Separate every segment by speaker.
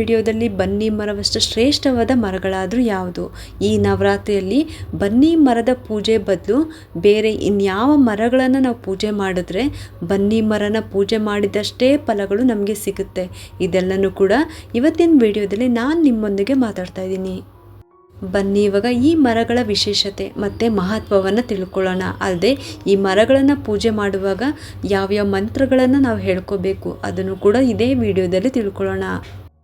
Speaker 1: ವಿಡಿಯೋದಲ್ಲಿ ಬನ್ನಿ ಮರವಷ್ಟು ಶ್ರೇಷ್ಠವಾದ ಮರಗಳಾದರೂ ಯಾವುದು? ಈ ನವರಾತ್ರಿಯಲ್ಲಿ ಬನ್ನಿ ಮರದ ಪೂಜೆ ಬದಲು ಬೇರೆ ಇನ್ಯಾವ ಮರಗಳನ್ನು ನಾವು ಪೂಜೆ ಮಾಡಿದ್ರೆ ಬನ್ನಿ ಮರನ ಪೂಜೆ ಮಾಡಿದಷ್ಟೇ ಫಲಗಳು ನಮಗೆ ಸಿಗುತ್ತೆ. ಇದೆಲ್ಲನೂ ಕೂಡ ಇವತ್ತಿನ ವಿಡಿಯೋದಲ್ಲಿ ನಾನು ನಿಮ್ಮೊಂದಿಗೆ ಮಾತಾಡ್ತಾ ಇದ್ದೀನಿ. ಬನ್ನಿ ಇವಾಗ ಈ ಮರಗಳ ವಿಶೇಷತೆ ಮತ್ತು ಮಹತ್ವವನ್ನು ತಿಳ್ಕೊಳ್ಳೋಣ. ಅಲ್ಲದೆ ಈ ಮರಗಳನ್ನು ಪೂಜೆ ಮಾಡುವಾಗ ಯಾವ್ಯಾವ ಮಂತ್ರಗಳನ್ನು ನಾವು ಹೇಳ್ಕೋಬೇಕು ಅದನ್ನು ಕೂಡ ಇದೇ ವಿಡಿಯೋದಲ್ಲಿ ತಿಳ್ಕೊಳ್ಳೋಣ.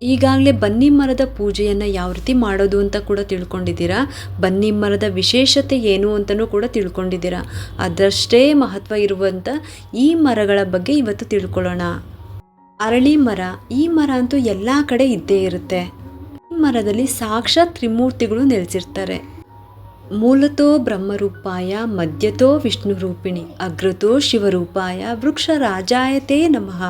Speaker 1: ಈಗಾಗಲೇ ಬನ್ನಿ ಮರದ ಪೂಜೆಯನ್ನು ಯಾವ ರೀತಿ ಮಾಡೋದು ಅಂತ ಕೂಡ ತಿಳ್ಕೊಂಡಿದ್ದೀರಾ? ಬನ್ನಿ ಮರದ ವಿಶೇಷತೆ ಏನು ಅಂತಲೂ ಕೂಡ ತಿಳ್ಕೊಂಡಿದ್ದೀರಾ? ಅದರಷ್ಟೇ ಮಹತ್ವ ಇರುವಂಥ ಈ ಮರಗಳ ಬಗ್ಗೆ ಇವತ್ತು ತಿಳ್ಕೊಳ್ಳೋಣ. ಅರಳಿ ಮರ, ಈ ಮರ ಅಂತೂ ಎಲ್ಲ ಕಡೆ ಇದ್ದೇ ಇರುತ್ತೆ. ಈ ಮರದಲ್ಲಿ ಸಾಕ್ಷಾತ್ ತ್ರಿಮೂರ್ತಿಗಳು ನೆಲೆಸಿರ್ತಾರೆ. ಮೂಲತೋ ಬ್ರಹ್ಮರೂಪಾಯ, ಮಧ್ಯತೋ ವಿಷ್ಣು ರೂಪಿಣಿ ಅಗ್ರತೋ ಶಿವರೂಪಾಯ, ವೃಕ್ಷ ರಾಜಾಯತೇ ನಮಃ.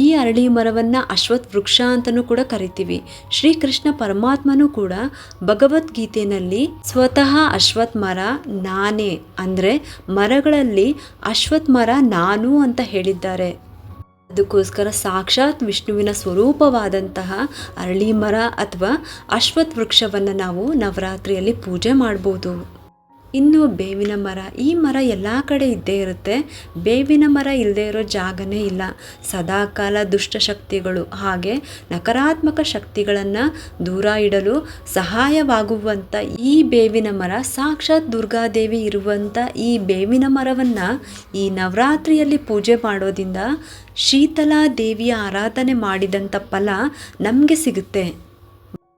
Speaker 1: ಈ ಅರಳಿ ಮರವನ್ನು ಅಶ್ವತ್ ವೃಕ್ಷ ಅಂತಲೂ ಕೂಡ ಕರಿತೀವಿ. ಶ್ರೀಕೃಷ್ಣ ಪರಮಾತ್ಮನೂ ಕೂಡ ಭಗವದ್ಗೀತೆಯಲ್ಲಿ ಸ್ವತಃ ಅಶ್ವತ್ ಮರ ನಾನೇ ಅಂದರೆ ಮರಗಳಲ್ಲಿ ಅಶ್ವತ್ ಮರ ನಾನು ಅಂತ ಹೇಳಿದ್ದಾರೆ. ಅದಕ್ಕೋಸ್ಕರ ಸಾಕ್ಷಾತ್ ವಿಷ್ಣುವಿನ ಸ್ವರೂಪವಾದಂತಹ ಅರಳಿ ಮರ ಅಥವಾ ಅಶ್ವತ್ ವೃಕ್ಷವನ್ನು ನಾವು ನವರಾತ್ರಿಯಲ್ಲಿ ಪೂಜೆ ಮಾಡ್ಬೋದು. ಇನ್ನು ಬೇವಿನ ಮರ, ಈ ಮರ ಎಲ್ಲ ಕಡೆ ಇದ್ದೇ ಇರುತ್ತೆ. ಬೇವಿನ ಮರ ಇಲ್ಲದೇ ಇರೋ ಜಾಗನೇ ಇಲ್ಲ. ಸದಾಕಾಲ ದುಷ್ಟಶಕ್ತಿಗಳು ಹಾಗೆ ನಕಾರಾತ್ಮಕ ಶಕ್ತಿಗಳನ್ನು ದೂರ ಇಡಲು ಸಹಾಯವಾಗುವಂಥ ಈ ಬೇವಿನ ಮರ, ಸಾಕ್ಷಾತ್ ದುರ್ಗಾದೇವಿ ಇರುವಂಥ ಈ ಬೇವಿನ ಮರವನ್ನು ಈ ನವರಾತ್ರಿಯಲ್ಲಿ ಪೂಜೆ ಮಾಡೋದ್ರಿಂದ ಶೀತಲಾ ದೇವಿಯ ಆರಾಧನೆ ಮಾಡಿದಂಥ ಫಲ ನಮಗೆ ಸಿಗುತ್ತೆ.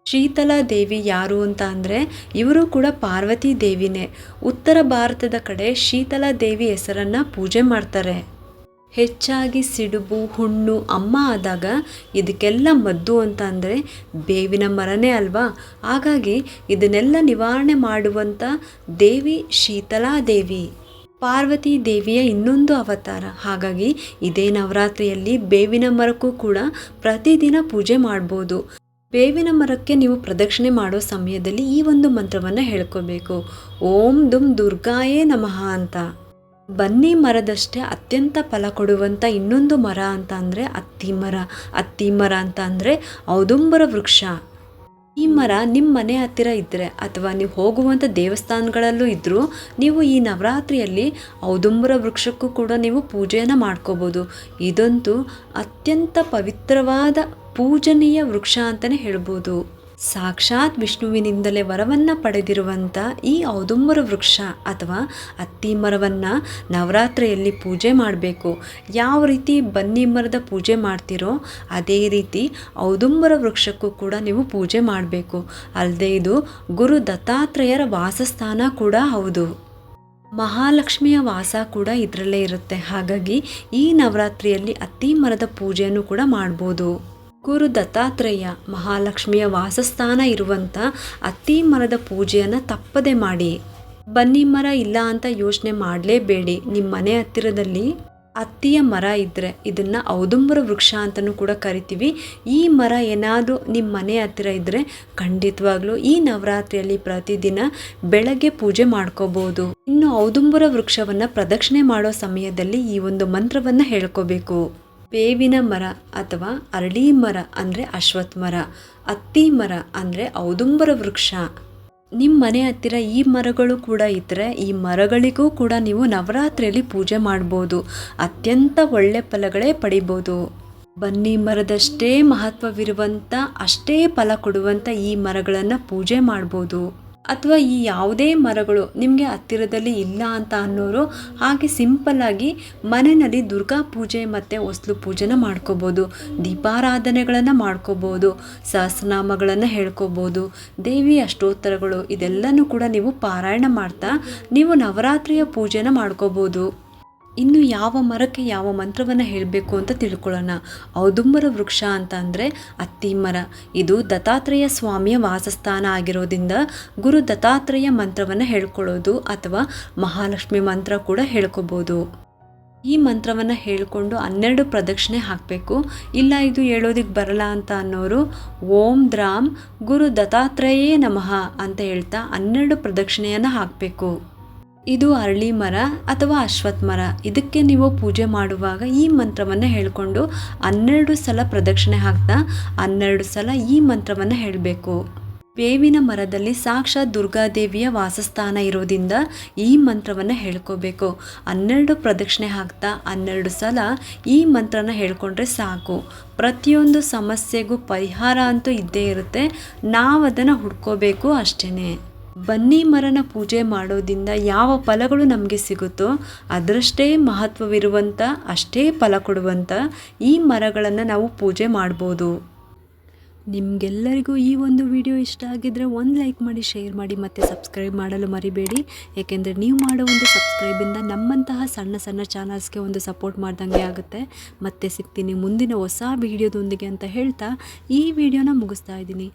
Speaker 1: ಶೀತಲಾ ದೇವಿ ಯಾರು ಅಂತ ಅಂದರೆ ಇವರು ಕೂಡ ಪಾರ್ವತಿ ದೇವಿನೇ. ಉತ್ತರ ಭಾರತದ ಕಡೆ ಶೀತಲಾ ದೇವಿ ಹೆಸರನ್ನು ಪೂಜೆ ಮಾಡ್ತಾರೆ. ಹೆಚ್ಚಾಗಿ ಸಿಡುಬು, ಹುಣ್ಣು, ಅಮ್ಮ ಆದಾಗ ಇದಕ್ಕೆಲ್ಲ ಮದ್ದು ಅಂತ ಅಂದರೆ ಬೇವಿನ ಮರನೇ ಅಲ್ವಾ? ಹಾಗಾಗಿ ಇದನ್ನೆಲ್ಲ ನಿವಾರಣೆ ಮಾಡುವಂಥ ದೇವಿ ಶೀತಲಾ ದೇವಿ ಪಾರ್ವತಿ ದೇವಿಯ ಇನ್ನೊಂದು ಅವತಾರ. ಹಾಗಾಗಿ ಇದೇ ನವರಾತ್ರಿಯಲ್ಲಿ ಬೇವಿನ ಮರಕ್ಕೂ ಕೂಡ ಪ್ರತಿದಿನ ಪೂಜೆ ಮಾಡ್ಬೋದು. ಬೇವಿನ ಮರಕ್ಕೆ ನೀವು ಪ್ರದಕ್ಷಿಣೆ ಮಾಡೋ ಸಮಯದಲ್ಲಿ ಈ ಒಂದು ಮಂತ್ರವನ್ನು ಹೇಳ್ಕೋಬೇಕು. ಓಂ ದುಮ್ ದುರ್ಗಾಯೇ ನಮಃ ಅಂತ. ಬನ್ನಿ ಮರದಷ್ಟೇ ಅತ್ಯಂತ ಫಲ ಕೊಡುವಂಥ ಇನ್ನೊಂದು ಮರ ಅಂತ ಅಂದರೆ ಅತ್ತಿ ಮರ. ಅತ್ತಿ ಮರ ಅಂತ ಅಂದರೆ ಔದುಂಬರ ವೃಕ್ಷ. ಈ ಮರ ನಿಮ್ಮ ಮನೆ ಹತ್ತಿರ ಇದ್ದರೆ ಅಥವಾ ನೀವು ಹೋಗುವಂಥ ದೇವಸ್ಥಾನಗಳಲ್ಲೂ ಇದ್ದರೂ ನೀವು ಈ ನವರಾತ್ರಿಯಲ್ಲಿ ಔದುಂಬರ ವೃಕ್ಷಕ್ಕೂ ಕೂಡ ನೀವು ಪೂಜೆಯನ್ನು ಮಾಡ್ಕೋಬೋದು. ಇದಂತೂ ಅತ್ಯಂತ ಪವಿತ್ರವಾದ ಪೂಜನೀಯ ವೃಕ್ಷ ಅಂತಲೇ ಹೇಳ್ಬೋದು. ಸಾಕ್ಷಾತ್ ವಿಷ್ಣುವಿನಿಂದಲೇ ವರವನ್ನು ಪಡೆದಿರುವಂಥ ಈ ಔದುಂಬರ ವೃಕ್ಷ ಅಥವಾ ಅತ್ತಿ ಮರವನ್ನು ನವರಾತ್ರಿಯಲ್ಲಿ ಪೂಜೆ ಮಾಡಬೇಕು. ಯಾವ ರೀತಿ ಬನ್ನಿ ಮರದ ಪೂಜೆ ಮಾಡ್ತೀರೋ ಅದೇ ರೀತಿ ಔದುಂಬರ ವೃಕ್ಷಕ್ಕೂ ಕೂಡ ನೀವು ಪೂಜೆ ಮಾಡಬೇಕು. ಅಲ್ಲದೆ ಇದು ಗುರು ದತ್ತಾತ್ರೇಯರ ವಾಸಸ್ಥಾನ ಕೂಡ ಹೌದು. ಮಹಾಲಕ್ಷ್ಮಿಯ ವಾಸ ಕೂಡ ಇದರಲ್ಲೇ ಇರುತ್ತೆ. ಹಾಗಾಗಿ ಈ ನವರಾತ್ರಿಯಲ್ಲಿ ಅತ್ತಿ ಮರದ ಪೂಜೆಯನ್ನು ಕೂಡ ಮಾಡ್ಬೋದು. ಗುರು ದತ್ತಾತ್ರೇಯ ಮಹಾಲಕ್ಷ್ಮಿಯ ವಾಸಸ್ಥಾನ ಇರುವಂಥ ಅತ್ತಿ ಮರದ ಪೂಜೆಯನ್ನು ತಪ್ಪದೆ ಮಾಡಿ. ಬನ್ನಿ ಮರ ಇಲ್ಲ ಅಂತ ಯೋಚನೆ ಮಾಡಲೇಬೇಡಿ. ನಿಮ್ಮ ಮನೆ ಹತ್ತಿರದಲ್ಲಿ ಅತ್ತಿಯ ಮರ ಇದ್ದರೆ ಇದನ್ನು ಔದುಂಬರ ವೃಕ್ಷ ಅಂತಲೂ ಕೂಡ ಕರಿತೀವಿ. ಈ ಮರ ಏನಾದರೂ ನಿಮ್ಮ ಮನೆ ಹತ್ತಿರ ಇದ್ದರೆ ಖಂಡಿತವಾಗ್ಲೂ ಈ ನವರಾತ್ರಿಯಲ್ಲಿ ಪ್ರತಿದಿನ ಬೆಳಗ್ಗೆ ಪೂಜೆ ಮಾಡ್ಕೋಬೋದು. ಇನ್ನು ಔದುಂಬರ ವೃಕ್ಷವನ್ನು ಪ್ರದಕ್ಷಿಣೆ ಮಾಡೋ ಸಮಯದಲ್ಲಿ ಈ ಒಂದು ಮಂತ್ರವನ್ನು ಹೇಳ್ಕೋಬೇಕು. ಬೇವಿನ ಮರ ಅಥವಾ ಅರಳಿ ಮರ ಅಂದರೆ ಅಶ್ವತ್ ಮರ, ಅತ್ತಿ ಮರ ಅಂದರೆ ಔದುಂಬರ ವೃಕ್ಷ. ನಿಮ್ಮ ಮನೆ ಹತ್ತಿರ ಈ ಮರಗಳು ಕೂಡ ಇದ್ದರೆ ಈ ಮರಗಳಿಗೂ ಕೂಡ ನೀವು ನವರಾತ್ರಿಯಲ್ಲಿ ಪೂಜೆ ಮಾಡ್ಬೋದು. ಅತ್ಯಂತ ಒಳ್ಳೆ ಫಲಗಳೇ ಪಡಿಬೋದು. ಬನ್ನಿ ಮರದಷ್ಟೇ ಮಹತ್ವವಿರುವಂಥ ಅಷ್ಟೇ ಫಲ ಕೊಡುವಂಥ ಈ ಮರಗಳನ್ನು ಪೂಜೆ ಮಾಡ್ಬೋದು. ಅಥವಾ ಈ ಯಾವುದೇ ಮರಗಳು ನಿಮಗೆ ಹತ್ತಿರದಲ್ಲಿ ಇಲ್ಲ ಅಂತ ಅನ್ನೋರು ಹಾಗೆ ಸಿಂಪಲ್ಲಾಗಿ ಮನೆಯಲ್ಲಿ ದುರ್ಗಾ ಪೂಜೆ ಮತ್ತು ಹೊಸ್ಲು ಪೂಜೆನ ಮಾಡ್ಕೋಬೋದು. ದೀಪಾರಾಧನೆಗಳನ್ನು ಮಾಡ್ಕೋಬೋದು. ಸಹಸ್ರನಾಮಗಳನ್ನು ಹೇಳ್ಕೋಬೋದು. ದೇವಿ ಅಷ್ಟೋತ್ತರಗಳು ಇದೆಲ್ಲನೂ ಕೂಡ ನೀವು ಪಾರಾಯಣ ಮಾಡ್ತಾ ನೀವು ನವರಾತ್ರಿಯ ಪೂಜೆನ ಮಾಡ್ಕೋಬೋದು. ಇನ್ನು ಯಾವ ಮರಕ್ಕೆ ಯಾವ ಮಂತ್ರವನ್ನು ಹೇಳಬೇಕು ಅಂತ ತಿಳ್ಕೊಳ್ಳೋಣ. ಔದುಂಬರ ವೃಕ್ಷ ಅಂತ ಅಂದರೆ ಅತ್ತಿ ಮರ. ಇದು ದತ್ತಾತ್ರೇಯ ಸ್ವಾಮಿಯ ವಾಸಸ್ಥಾನ ಆಗಿರೋದ್ರಿಂದ ಗುರು ದತ್ತಾತ್ರೇಯ ಮಂತ್ರವನ್ನು ಹೇಳ್ಕೊಳ್ಳೋದು ಅಥವಾ ಮಹಾಲಕ್ಷ್ಮಿ ಮಂತ್ರ ಕೂಡ ಹೇಳ್ಕೊಬೋದು. ಈ ಮಂತ್ರವನ್ನು ಹೇಳಿಕೊಂಡು ಹನ್ನೆರಡು ಪ್ರದಕ್ಷಿಣೆ ಹಾಕಬೇಕು. ಇಲ್ಲ, ಇದು ಹೇಳೋದಕ್ಕೆ ಬರಲ್ಲ ಅಂತ ಅನ್ನೋರು ಓಂ ದ್ರಾಮ್ ಗುರು ದತ್ತಾತ್ರೇಯೇ ನಮಃ ಅಂತ ಹೇಳ್ತಾ ಹನ್ನೆರಡು ಪ್ರದಕ್ಷಿಣೆಯನ್ನು ಹಾಕಬೇಕು. ಇದು ಅರಳಿ ಮರ ಅಥವಾ ಅಶ್ವತ್ ಮರ. ಇದಕ್ಕೆ ನೀವು ಪೂಜೆ ಮಾಡುವಾಗ ಈ ಮಂತ್ರವನ್ನು ಹೇಳಿಕೊಂಡು ಹನ್ನೆರಡು ಸಲ ಪ್ರದಕ್ಷಿಣೆ ಹಾಕ್ತಾ ಹನ್ನೆರಡು ಸಲ ಈ ಮಂತ್ರವನ್ನು ಹೇಳಬೇಕು. ಬೇವಿನ ಮರದಲ್ಲಿ ಸಾಕ್ಷಾತ್ ದುರ್ಗಾದೇವಿಯ ವಾಸಸ್ಥಾನ ಇರೋದ್ರಿಂದ ಈ ಮಂತ್ರವನ್ನು ಹೇಳ್ಕೋಬೇಕು. ಹನ್ನೆರಡು ಪ್ರದಕ್ಷಿಣೆ ಹಾಕ್ತಾ ಹನ್ನೆರಡು ಸಲ ಈ ಮಂತ್ರನ ಹೇಳ್ಕೊಂಡ್ರೆ ಸಾಕು. ಪ್ರತಿಯೊಂದು ಸಮಸ್ಯೆಗೂ ಪರಿಹಾರ ಅಂತೂ ಇದ್ದೇ ಇರುತ್ತೆ. ನಾವು ಅದನ್ನು ಹುಡ್ಕೋಬೇಕು ಅಷ್ಟೇ ಬನ್ನಿ ಮರನ ಪೂಜೆ ಮಾಡೋದಿಂದ ಯಾವ ಫಲಗಳು ನಮಗೆ ಸಿಗುತ್ತೋ ಅದರಷ್ಟೇ ಮಹತ್ವವಿರುವಂಥ ಅಷ್ಟೇ ಫಲ ಕೊಡುವಂಥ ಈ ಮರಗಳನ್ನು ನಾವು ಪೂಜೆ ಮಾಡ್ಬೋದು. ನಿಮಗೆಲ್ಲರಿಗೂ ಈ ಒಂದು ವಿಡಿಯೋ ಇಷ್ಟ ಆಗಿದ್ದರೆ ಒಂದು ಲೈಕ್ ಮಾಡಿ, ಶೇರ್ ಮಾಡಿ ಮತ್ತು ಸಬ್ಸ್ಕ್ರೈಬ್ ಮಾಡಲು ಮರಿಬೇಡಿ. ಏಕೆಂದರೆ ನೀವು ಮಾಡೋ ಒಂದು ಸಬ್ಸ್ಕ್ರೈಬಿಂದ ನಮ್ಮಂತಹ ಸಣ್ಣ ಸಣ್ಣ ಚಾನಲ್ಸ್ಗೆ ಒಂದು ಸಪೋರ್ಟ್ ಮಾಡ್ದಂಗೆ ಆಗುತ್ತೆ. ಮತ್ತೆ ಸಿಗ್ತೀನಿ ಮುಂದಿನ ಹೊಸ ವಿಡಿಯೋದೊಂದಿಗೆ ಅಂತ ಹೇಳ್ತಾ ಈ ವಿಡಿಯೋನ ಮುಗಿಸ್ತಾ ಇದ್ದೀನಿ.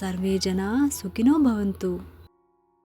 Speaker 1: ಸರ್ವೇ ಜನ ಸುಖಿನೋ ಭವಂತು.